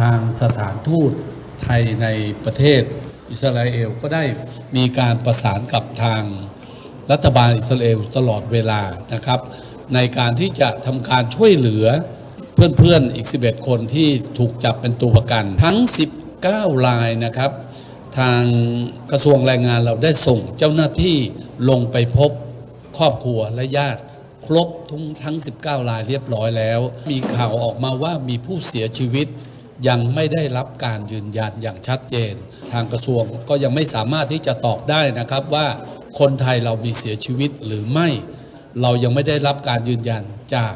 ทางสถานทูตไทยในประเทศอิสราเอลก็ได้มีการประสานกับทางรัฐบาลอิสราเอลตลอดเวลานะครับ ในการที่จะทำการช่วยเหลือเพื่อนๆอีก 11 คนที่ถูกจับเป็นตัวประกัน ทั้ง 19รายนะครับ ทางกระทรวงแรงงานเราได้ส่งเจ้าหน้าที่ลงไปพบครอบครัวและญาติครบทุกทั้ง 19 รายเรียบร้อยแล้ว มีข่าวออกมาว่ามีผู้เสียชีวิต ยังไม่ได้รับการยืนยันอย่างชัดเจน ทางกระทรวงก็ยังไม่สามารถที่จะตอบได้นะครับว่าคนไทยเรามีเสียชีวิตหรือไม่ เรายังไม่ได้รับการยืนยันจาก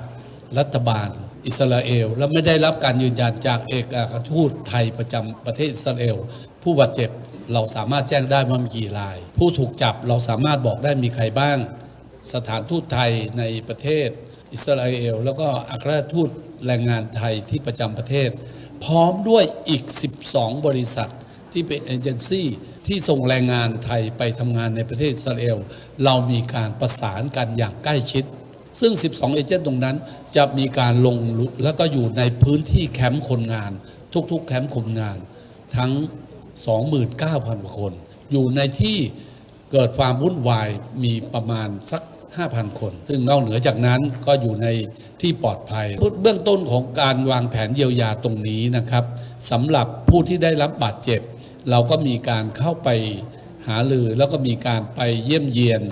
รัฐบาลอิสราเอล และไม่ได้รับการยืนยันจากเอกอัครทูตไทยประจำประเทศอิสราเอล ผู้บาดเจ็บเราสามารถแจ้งได้ว่ามีกี่ราย ผู้ถูกจับเราสามารถบอกได้มีใครบ้าง สถานทูตไทยในประเทศอิสราเอล แล้วก็อัครทูตแรงงานไทยที่ประจำประเทศ พร้อมด้วยอีก 12 บริษัทที่เป็นเอเจนซี่ที่ส่งแรงงานไทยไปทำงานในประเทศอิสราเอล เรามีการประสานกันอย่างใกล้ชิด ซึ่ง 12 เอเจนต์ตรงนั้นจะมีการลงแล้วก็อยู่ในพื้นที่แคมป์คนงาน ทุกๆ แคมป์คนงาน ทั้ง 29,000กว่าคน อยู่ในที่เกิดความวุ่นวายมีประมาณสัก 5,000 คน ซึ่งนอกเหนือจากนั้นก็อยู่ในที่ปลอดภัย เบื้องต้นของการวางแผนเยียวยาตรงนี้นะครับสำหรับผู้ที่ได้รับบาดเจ็บ เราก็มีการเข้าไปหาลือแล้วก็มีการไปเยี่ยมเยียน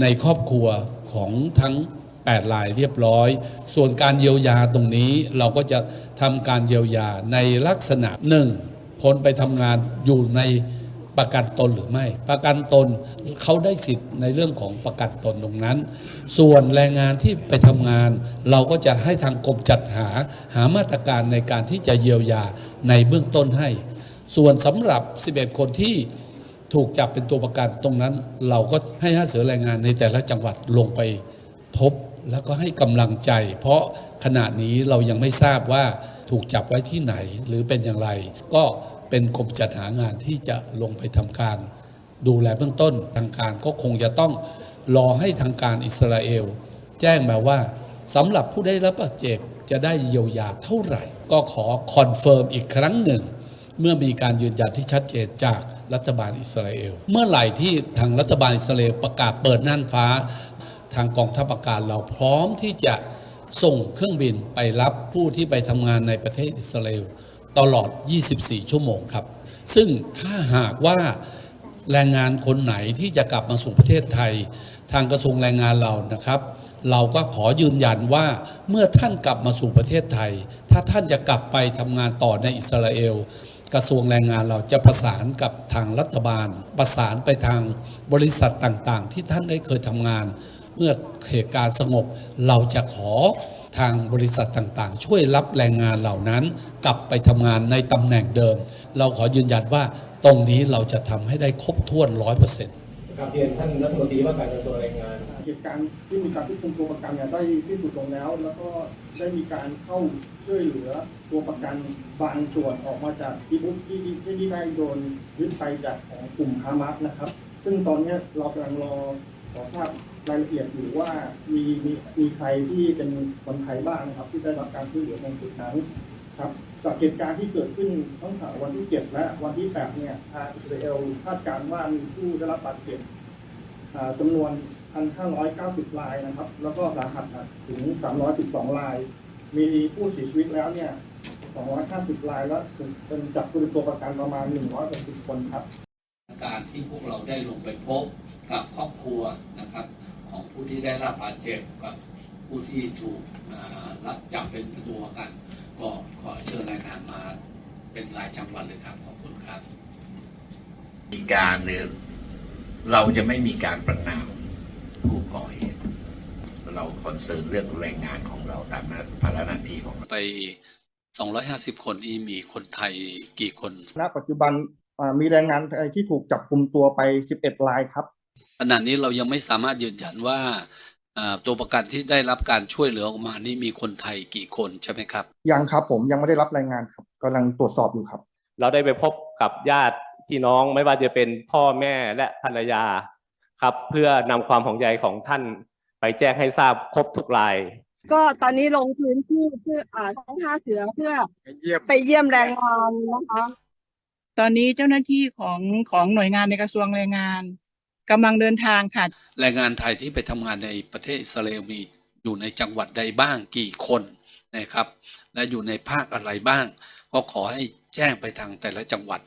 ในครอบครัวของทั้ง8รายเรียบร้อย ส่วนการเยียวยาตรงนี้เราก็จะทำการเยียวยาในลักษณะหนึ่งคนไปทำงานอยู่ใน ประกันตนหรือไม่ ประกันตนเขาได้สิทธิ์ในเรื่องของประกันตนตรงนั้น ส่วนแรงงานที่ไปทำงาน เราก็จะให้ทางกรมจัดหาหามาตรการในการที่จะเยียวยาในเบื้องต้นให้ ส่วนสำหรับ 11 คนที่ถูกจับเป็นตัวประกันตรงนั้น เราก็ให้ห้าเสือแรงงานในแต่ละจังหวัดลงไปพบแล้วก็ให้กำลังใจ เพราะขณะนี้เรายังไม่ทราบว่าถูกจับไว้ที่ไหนหรือเป็นอย่างไร ก็ เป็นกรมจัดหางานที่จะลงไปทำการ ดูแลเบื้องต้นทางการก็คงจะต้องรอให้ทางการอิสราเอล แจ้งมาว่าสำหรับผู้ได้รับบาดเจ็บจะได้เยียวยาเท่าไหร่ ก็ขอคอนเฟิร์มอีกครั้งหนึ่ง เมื่อมีการยืนยันที่ชัดเจนจากรัฐบาลอิสราเอล เมื่อไหร่ที่ทางรัฐบาลอิสราเอลประกาศเปิดน่านฟ้า ทางกองทัพอากาศเราพร้อมที่จะส่งเครื่องบินไปรับผู้ที่ไปทำงานในประเทศอิสราเอล ตลอด 24 ชั่วโมงครับ ซึ่งถ้าหากว่าแรงงานคนไหนที่จะกลับมาสู่ประเทศไทย ทางกระทรวงแรงงานเรานะครับ เราก็ขอยืนยันว่าเมื่อท่านกลับมาสู่ประเทศไทย ถ้าท่านจะกลับไปทำงานต่อในอิสราเอลกระทรวงแรงงานเราจะประสานกับทางรัฐบาล ประสานไปทางบริษัทต่างๆ ที่ท่านได้เคยทำงาน เมื่อเหตุการณ์สงบเราจะขอ ทางบริษัทต่างๆ ช่วยรับแรงงานเหล่านั้น กลับไปทำงานในตำแหน่งเดิม เราขอยืนยันว่าตรงนี้เราจะทำให้ได้ครบถ้วนร้อยเปอร์เซ็นต์กับเรียนท่านรัฐมนตรีว่าการกระทรวงแรงงานเหตุการณ์ที่มีการควบคุมตัวประกันเนี่ยได้ที่สุดลงแล้ว แล้วก็ได้มีการเข้าช่วยเหลือตัวประกันบางส่วนออกมาจากที่บุกที่ที่ที่ได้โดนยึดไปจากของกลุ่มฮามาสนะครับ ซึ่งตอนเนี้ยเรากำลังรอขอทราบ รายละเอียดอยู่ว่ามีมีมีใครที่เป็นคนไทยบ้างนะครับ ที่ได้รับการช่วยเหลือตรงจุดนั้นครับจากเหตุการณ์ที่เกิดขึ้นตั้งแต่วันที่ 7 และวันที่ 8 เนี่ยอิสราเอลคาดการณ์ว่ามีผู้ได้รับบาดเจ็บจำนวน 1,590 รายนะครับ แล้วก็สาหัสถึง 312 ราย มีผู้เสียชีวิตแล้วเนี่ย 250 รายแล้วถึงเป็นจับตัวประกันประมาณ 160 คนครับ การที่พวกเราได้ลงไปพบกับครอบครัวนะครับ ของผู้ที่ได้รับบาดเจ็บกับผู้ที่ถูกอ่ารับจับเป็นตัวประกัน ก็ขอเชิญรายงานมาเป็นรายจังหวัดเลยครับขอบคุณครับมีการหรือเราจะไม่มีการประนามผู้ก่อเหตุ เราคอนเซิร์นเรื่องแรงงานของเราตามภาระหน้าที่ของเราไป 250 คนนี้มีคนไทยกี่คนณปัจจุบันอ่ามีแรงงานไทยที่ถูกจับกลุ่มตัวไป 11รายครับ ขณะนี้เรายังไม่สามารถยืนยันว่าอ่าตัวประกันที่ได้รับการช่วยเหลือออกมานี่มีคนไทยกี่คนใช่ไหมครับ ยังครับผมยังไม่ได้รับรายงานครับกำลังตรวจสอบอยู่ครับ เราได้ไปพบกับญาติพี่น้องไม่ว่าจะเป็นพ่อแม่และภรรยาครับ เพื่อนำความห่วงใยของท่านไปแจ้งให้ทราบครบทุกราย ก็ตอนนี้ลงพื้นที่เพื่ออ่าทั้งท่าเสือเพื่อไปเยี่ยมไปเยี่ยมแรงงานนะคะ ตอนนี้เจ้าหน้าที่ของของหน่วยงานในกระทรวงแรงงาน กำลังเดินทางค่ะ แรงงานไทยที่ไปทำงานในประเทศอิสราเอลมีอยู่ในจังหวัดใดบ้างกี่คนนะครับ และอยู่ในภาคอะไรบ้าง ก็ขอให้แจ้งไปทางแต่ละจังหวัด